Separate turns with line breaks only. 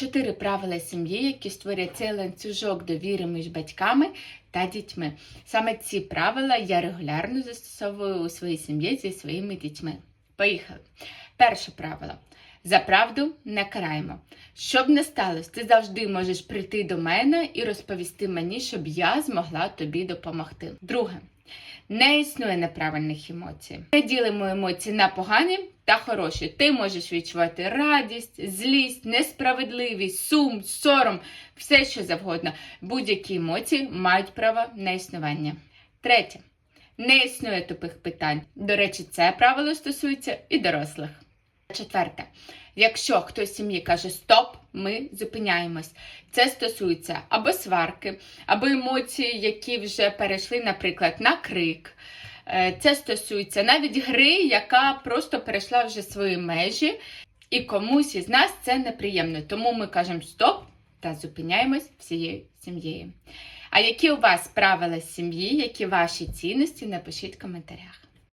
чотири правила сім'ї, які створять цей ланцюжок довіри між батьками та дітьми. Саме ці правила я регулярно застосовую у своїй сім'ї зі своїми дітьми. Поїхали. Перше правило. За правду не караємо. Щоб не сталося, ти завжди можеш прийти до мене і розповісти мені, щоб я змогла тобі допомогти. Друге. Не існує неправильних емоцій. Не ділимо емоції на погані та хороші. Ти можеш відчувати радість, злість, несправедливість, сум, сором, все що завгодно. Будь-які емоції мають право на існування. Третє. Не існує тупих питань. До речі, це правило стосується і дорослих. Четверте. Якщо хтось в сім'ї каже стоп, ми зупиняємось. Це стосується або сварки, або емоції, які вже перейшли, наприклад, на крик. Е, Це стосується навіть гри, яка просто перейшла вже свої межі, і комусь із нас це неприємно. Тому ми кажемо стоп та зупиняємось всією сім'єю. А які у вас правила сім'ї, які ваші цінності, напишіть в коментарях.